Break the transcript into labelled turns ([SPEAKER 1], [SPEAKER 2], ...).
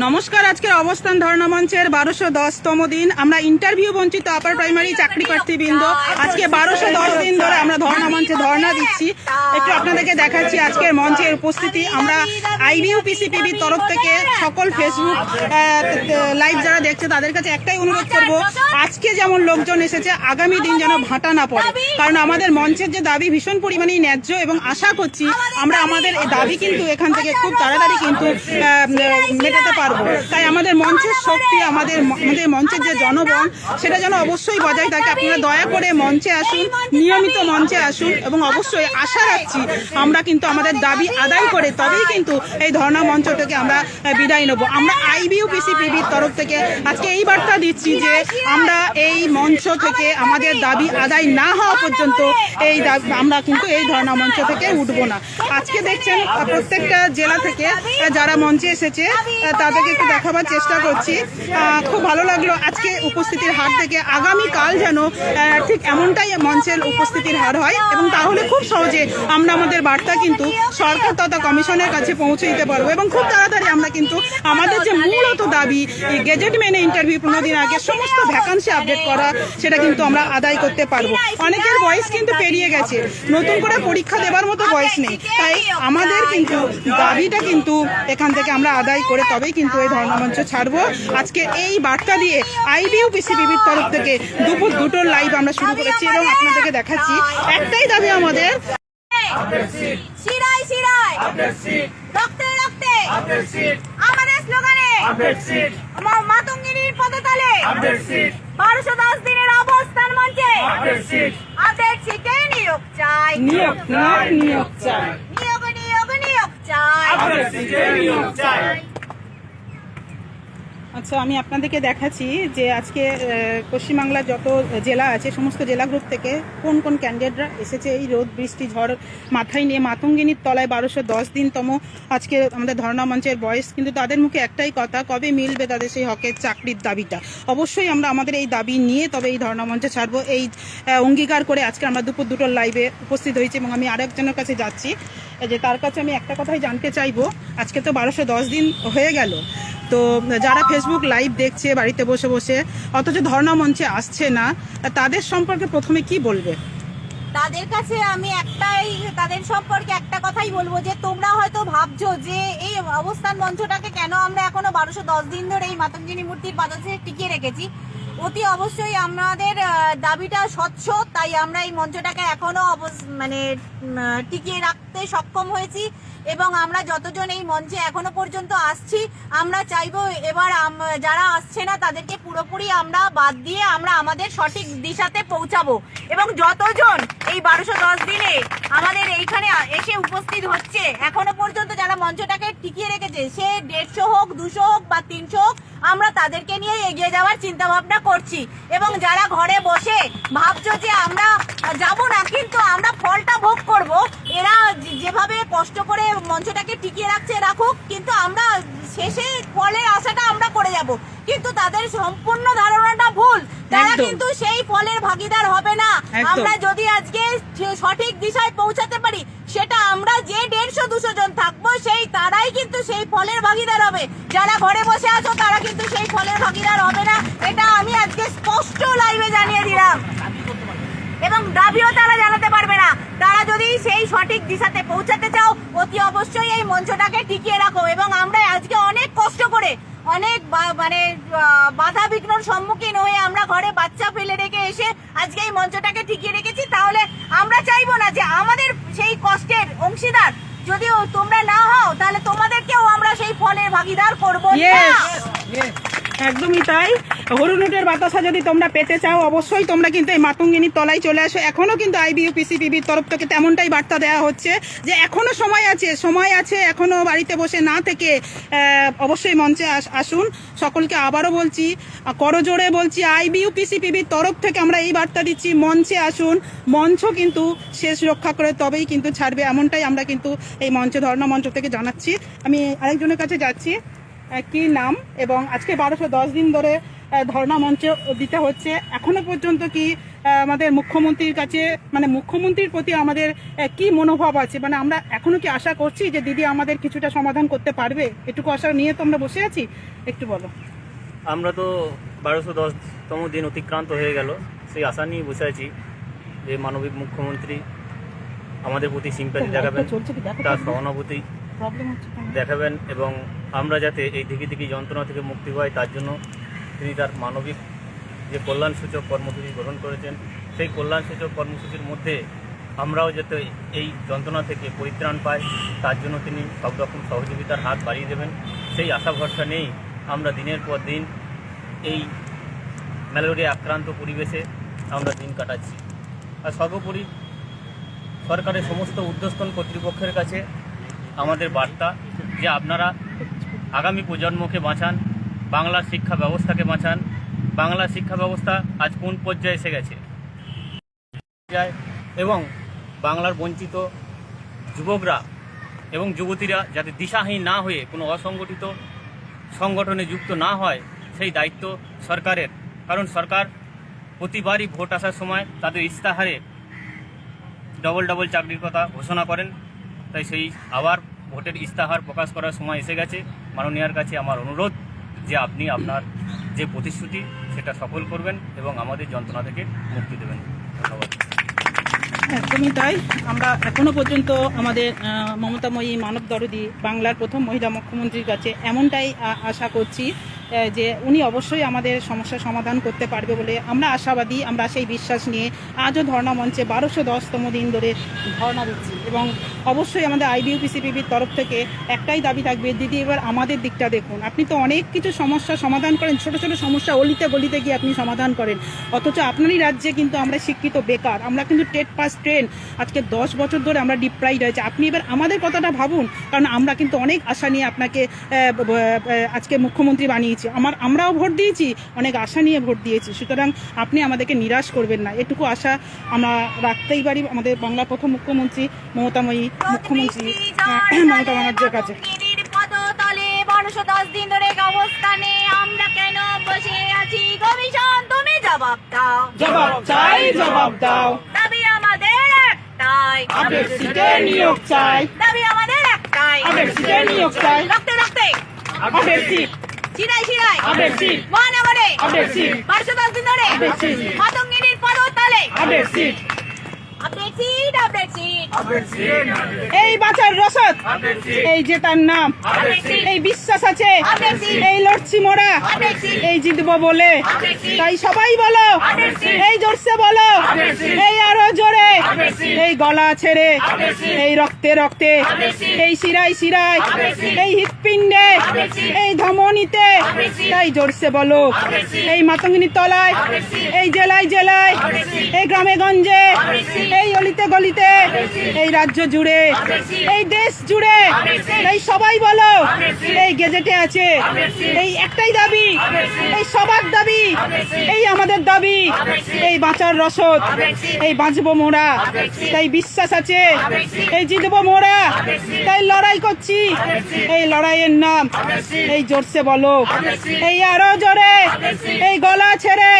[SPEAKER 1] নমস্কার, আজকের অবস্থান ধর্ণা মঞ্চের বারোশো দশতম দিন। আমরা ইন্টারভিউ বঞ্চিত আপার প্রাইমারি চাকরি প্রার্থী বৃন্দ আজকে বারোশো দশ দিন ধরে আমরা ধর্ণা মঞ্চে ধর্ণা দিচ্ছি। একটু আপনাদেরকে দেখাচ্ছি আজকের মঞ্চের উপস্থিতি। আমরা আইবিউ পিসিপিবির তরফ থেকে সকল ফেসবুক লাইভ যারা দেখছে, তাদের কাছে একটাই অনুরোধ করব, আজকে যেমন লোকজন এসেছে, আগামী দিন যেন ভাটা না পড়ে। কারণ আমাদের মঞ্চের যে দাবি ভীষণ পরিমাণেই ন্যায্য এবং আশা করছি, আমরা আমাদের দাবি কিন্তু এখান থেকে খুব তাড়াতাড়ি কিন্তু মেটাতে পারব। তাই আমাদের মঞ্চের শক্তি আমাদের আমাদের মঞ্চের যে জনগণ সেটা যেন অবশ্যই বজায় থাকে। আপনারা দয়া করে মঞ্চে আসুন নিয়মিত মঞ্চে আসুন এবং অবশ্যই আশা রাখছি আমরা কিন্তু আমাদের দাবি আদায় করে তবেই কিন্তু এই ধর্ণা মঞ্চ থেকে আমরা বিদায় নেব। আমরা আইবিউ পিসিপিবির তরফ থেকে আজকে এই বার্তা দিচ্ছি যে আমরা এই মঞ্চ থেকে আমাদের দাবি আদায় না হওয়া পর্যন্ত এই দাবি- আমরা কিন্তু এই ধর্ণা মঞ্চ থেকে উঠবো না। আজকে দেখছেন প্রত্যেকটা জেলা থেকে যারা মঞ্চে এসেছে আহ, তাদেরকে একটু দেখাবার চেষ্টা করছি। খুব ভালো লাগল আজকে উপস্থিতির হার থেকে। আগামী কাল যেন ঠিক এমনটাই মঞ্চের উপস্থিতির হার হয়। এবং তাহলে খুব সহজে আমরা আমাদের বার্তা কিন্তু সরকার তথা কমিশনের কাছে পৌঁছে দিতে পারব। এবং খুব তাড়াতাড়ি আমরা কিন্তু আমাদের যে মূলত দাবি গেজেট মেনে ইন্টারভিউ পনেরো দিন আগে সমস্ত ভ্যাকান্সি আপডেট করা, সেটা কিন্তু আমরা আদায় করতে পারব। অনেকের বয়স কিন্তু পেরিয়ে গেছে। নতুন করে পরীক্ষা দেবার মতো বয়স নেই। তাই আমাদের কিন্তু দাবিটা কিন্তু এখান থেকে আমরা আদায় করে তবেই কিন্তু এই ধর্মমঞ্চ ছাড়বো। আজকে এই বার্তা দিয়ে আইবিউ পিসিবিবির তরফ থেকে দুপুর দুটোর লাইভ আমরা শুরু করেছি এবং আপনাদেরকে দেখাচ্ছি। একটাই দাবি আমাদের।
[SPEAKER 2] শিরায় শিরায় রক্তে রক্তে। আমাদের স্লোগানে মাতঙ্গিনীর পদতলে বারোশো দশ দিনের অবস্থান মঞ্চে আপডেট সিটে নিয়োগ চাই।
[SPEAKER 1] নিয়োগ নিয়োগ নিয়োগ চাই।
[SPEAKER 2] নিয়োগ নিয়োগ নিয়োগ চাই।
[SPEAKER 1] আচ্ছা আমি আপনাদেরকে দেখাচ্ছি যে আজকে পশ্চিমবাংলার যত জেলা আছে, সমস্ত জেলা গ্রুপ থেকে কোন কোন ক্যান্ডিডেটরা এসেছে এই রোদ, বৃষ্টি, ঝড় মাথায় নিয়ে মাতঙ্গিনীর তলায় বারোশো দশ দিনতম আজকে আমাদের ধর্ণা মঞ্চের বয়স কিন্তু তাদের মুখে একটাই কথা, কবে মিলবে তাদের সেই হকের চাকরির দাবিটা? অবশ্যই আমরা আমাদের এই দাবি নিয়ে তবে এই ধর্ণা মঞ্চে ছাড়বো। এই অঙ্গীকার করে আজকে আমরা দুপুর দুটোর লাইভে উপস্থিত হয়েছি এবং আমি আরেকজনের কাছে যাচ্ছি। যে তার কাছে আমি একটা কথাই জানতে চাইব, আজকে তো বারোশো দশ দিন হয়ে গেল। তো যারা ফেসবুক লাইভ দেখছে, বাড়িতে বসে বসে, অথচ ধর্ণা মঞ্চে আসছে না তাদের সম্পর্কে প্রথমে কি বলবে?
[SPEAKER 2] তাদের কাছে আমি একটাই, তাদের সম্পর্কে একটা কথাই বলব যে তোমরা হয়তো ভাবছ যে এই অবস্থান মঞ্চটাকে কেন আমরা এখনও বারোশো দশ দিন ধরে এই মাতঞ্জিনী মূর্তির পাদে টিকিয়ে রেখেছি। অতি অবশ্যই আমাদের দাবিটা স্বচ্ছ, তাই আমরা এই মঞ্চটাকে এখনও মানে টিকিয়ে রাখতে সক্ষম হয়েছি। এবং আমরা যতজন এই মঞ্চে এখনও পর্যন্ত আসছি, আমরা চাইব এবার যারা আসছে না, তাদেরকে পুরোপুরি আমরা বাদ দিয়ে আমরা আমাদের সঠিক দিশাতে পৌঁছাবো। এবং যতজন এই বারোশো দশ দিনে আমাদের এইখানে এসে উপস্থিত হচ্ছে, এখনও পর্যন্ত যারা মঞ্চটাকে টিকিয়ে রেখেছে, সে দেড়শো হোক, দুশো হোক বা তিনশো হোক আমরা তাদেরকে নিয়ে এগিয়ে যাওয়ার চিন্তা ভাবনা করছি। এবং যারা ঘরে বসে ভাবছ যে আমরা যাব না কিন্তু আমরা ফলটা ভোগ করব এরা যেভাবে কষ্ট করে মঞ্চটাকে টিকিয়ে রাখছে রাখুক কিন্তু আমরা শেষে ফলের আশাটা আমরা করে যাব। কিন্তু তাদের সম্পূর্ণ ধারণাটা ভুল। তারা কিন্তু সেই ফলের ভাগিদার হবে না। আমরা যদি আজকে সঠিক দিশায় পৌঁছাতে পারি সেটা আমরা যে দেড়শো, দুশো জন থাকব, সেই তারাই কিন্তু সেই ফলের ভাগিদার হবে। যারা ঘরে বসে আছো, তারা কিন্তু সেই ফলের ভাগিদার হবে না। এটা আমি আজকে স্পষ্ট লাইভে জানিয়ে দিলাম। এবং দাবিও তারা জানাতে পারবে না। তারা যদি সেই সঠিক দিশাতে পৌঁছাতে চাও, অতি অবশ্যই এই মঞ্চটাকে টিকিয়ে রাখো। এবং আমরা আজকে অনেক কষ্ট করে অনেক মানে বাধা বিঘ্নর সম্মুখীন হয়ে আমরা ঘরে বাচ্চা ফেলে রেখে এসে আজকে এই মঞ্চটাকে ঠিকিয়ে রেখেছি তাহলে আমরা চাইব না যে আমাদের সেই কষ্টের অংশীদার যদিও তোমরা না হও, তাহলে তোমাদেরকেও আমরা সেই ফলের ভাগিদার করব!
[SPEAKER 1] একদমই তাই। হরুনুটের বাতাসা যদি তোমরা পেতে চাও, অবশ্যই তোমরা কিন্তু এই মাতঙ্গিনীর তলায় চলে আসো। এখনও কিন্তু আইবিউ পিসিপিবির তরফ থেকে তেমনটাই বার্তা দেওয়া হচ্ছে যে এখনও সময় আছে সময় আছে এখনও বাড়িতে বসে না থেকে অবশ্যই মঞ্চে আস- আসুন। সকলকে আবারও বলছি, করজোড়ে বলছি আইবিউ পিসিপিবির তরফ থেকে আমরা এই বার্তা দিচ্ছি, মঞ্চে আসুন। মঞ্চ কিন্তু শেষ রক্ষা করে তবেই কিন্তু ছাড়বে, এমনটাই আমরা কিন্তু এই মঞ্চে ধর্ণা মঞ্চ থেকে জানাচ্ছি। আমি আরেকজনের কাছে যাচ্ছি। কি নাম এবং আজকে বারোশো দশ দিন ধরে ধর্ণা মঞ্চে দিতে হচ্ছে। এখনও পর্যন্ত কি আমাদের মুখ্যমন্ত্রীর কাছে মানে মুখ্যমন্ত্রীর প্রতি আমাদের কি মনোভাব আছে? মানে আমরা এখনও কি আশা করছি যে দিদি আমাদের কিছুটা সমাধান করতে পারবে? এটুকু আশা নিয়ে তো আমরা বসে আছি? একটু বলো।
[SPEAKER 3] আমরা তো বারোশো দশতম দিন অতিক্রান্ত হয়ে গেল। সেই আশা নিয়ে বসে আছি যে মানবিক মুখ্যমন্ত্রী আমাদের প্রতি সিম্প্যাথি দেখাবেন তার সহানুভূতি? দেখাবেন এবং আমরা যাতে এই দিকে দিকে যন্ত্রণা থেকে মুক্তি পাই তার জন্য তিনি তার মানবিক যে কল্যাণসূচক কর্মসূচি গ্রহণ করেছেন, সেই কল্যাণসূচক কর্মসূচির মধ্যে আমরাও যাতে এই যন্ত্রণা থেকে পরিত্রাণ পাই, তার জন্য তিনি সব রকম সহযোগিতার হাত বাড়িয়ে দেবেন। সেই আশা ভরসা নেই আমরা দিনের পর দিন এই ম্যালেরিয়া আক্রান্ত পরিবেশে আমরা দিন কাটাচ্ছি। আর সর্বোপরি সরকারের সমস্ত উদ্যোস্তন কর্তৃপক্ষের কাছে আমাদের বার্তা যে আপনারা আগামী প্রজন্মকে বাঁচান বাংলার শিক্ষা ব্যবস্থাকে বাঁচান। বাংলা শিক্ষা ব্যবস্থা আজ কোন পর্যায়ে এসে গেছে? এবং বাংলার বঞ্চিত যুবকরা এবং যুবতীরা যাতে দিশাহীন না হয়ে কোনো অসংগঠিত সংগঠনে যুক্ত না হয়, সেই দায়িত্ব সরকারের। কারণ সরকার প্রতিবারই ভোট আসার সময় তাদের ইস্তাহারে ডবল ডবল চাকরির কথা ঘোষণা করেন। তাই সেই আবার ভোটের ইস্তাহার প্রকাশ করার সময় এসে গেছে। মাননীয়ার কাছে আমার অনুরোধ যে আপনি আপনার যে প্রতিশ্রুতি, সেটা সফল করবেন এবং আমাদের যন্ত্রণা থেকে মুক্তি দেবেন। ধন্যবাদ।
[SPEAKER 1] একদমই তাই। আমরা এখনও পর্যন্ত আমাদের মমতাময়ী মানব দরদি বাংলার প্রথম মহিলা মুখ্যমন্ত্রীর কাছে এমনটাই আশা করছি যে উনি অবশ্যই আমাদের সমস্যার সমাধান করতে পারবে বলে আমরা আশাবাদী। আমরা সেই বিশ্বাস নিয়ে আজও ধর্ণা মঞ্চে বারোশো দশতম দিন ধরে ধর্ণা দিচ্ছি। এবং অবশ্যই আমাদের আইবিউপিসিপিবির তরফ থেকে একটাই দাবি থাকবে, দিদি, এবার আমাদের দিকটা দেখুন। আপনি তো অনেক কিছু সমস্যা সমাধান করেন, ছোট ছোট সমস্যা অলিতে গলিতে গিয়ে আপনি সমাধান করেন। অথচ আপনারই রাজ্যে কিন্তু আমরা শিক্ষিত বেকার। আমরা কিন্তু টেট পাস ট্রেন। আজকে দশ বছর ধরে আমরা ডিপ্রাইড হয়েছে আপনি এবার আমাদের কথাটা ভাবুন, কারণ আমরা কিন্তু অনেক আশা নিয়ে আপনাকে আজকে মুখ্যমন্ত্রী বানিয়েছি। আমার, আমরাও ভোট দিয়েছি, অনেক আশা নিয়ে ভোট দিয়েছি। সুতরাং আপনি আমাদেরকে নিরাশ করবেন না। এটুকু আশা আমরা রাখতেই পারি। আমাদের বাংলার প্রথম মুখ্যমন্ত্রী মমতাময়ী মুখ্যমন্ত্রী মমতা ব্যানার্জির কাছে।
[SPEAKER 2] পদতলে দশ দিন ধরে অবস্থানে আমরা কেন বসে আছি? কমিশন তুমি জবাব দাও।
[SPEAKER 1] জবাব চাই জবাব দাও।
[SPEAKER 2] দাবি আমাদের একটাই।
[SPEAKER 1] আপডেট সিটে নিয়োগ চাই।
[SPEAKER 2] দাবি আমাদের একটাই।
[SPEAKER 1] আপডেট সিটে নিয়োগ চাই।
[SPEAKER 2] রক্তে রক্তে।
[SPEAKER 1] Update seat.
[SPEAKER 2] শিরাই শিরাই
[SPEAKER 1] আপডেট সিট।
[SPEAKER 2] মহানগরে।
[SPEAKER 1] Update seat.
[SPEAKER 2] বারোশো দশ দিন ধরে
[SPEAKER 1] আপডেট সিট।
[SPEAKER 2] মাতঙ্গিনীর পদতলে।
[SPEAKER 1] Update seat. এই বাঁচার রসদ। এই যে তার নাম। এই বিশ্বাস আছে। এই লড়ছি মোরা। এই জিতবো বলে। তাই সবাই বলো। এই জোরসে বলো। এই এই গলা ছেড়ে এই রক্তে রক্তে এই শিরায় শিরায় এই হৃৎপিণ্ডে এই ধমনীতে তাই জোরসে বলো এই মাতঙ্গিনীর তলায় এই জেলায় জেলায় এই গ্রামে গঞ্জে এই অলিতে গলিতে এই রাজ্য জুড়ে এই দেশ জুড়ে এই সবাই বলো এই গেজেটে আছে এই একটাই দাবি এই সবার দাবি এই আমাদের দাবি এই বাঁচার রসদ এই বাঁচবো মোরা তাই বিশ্বাস আছে। এই জিতবো মোরা। তাই লড়াই করছি। এই লড়াইয়ের নাম এই জোরসে বলো। এই আরও জোরে। এই গলা ছেড়ে।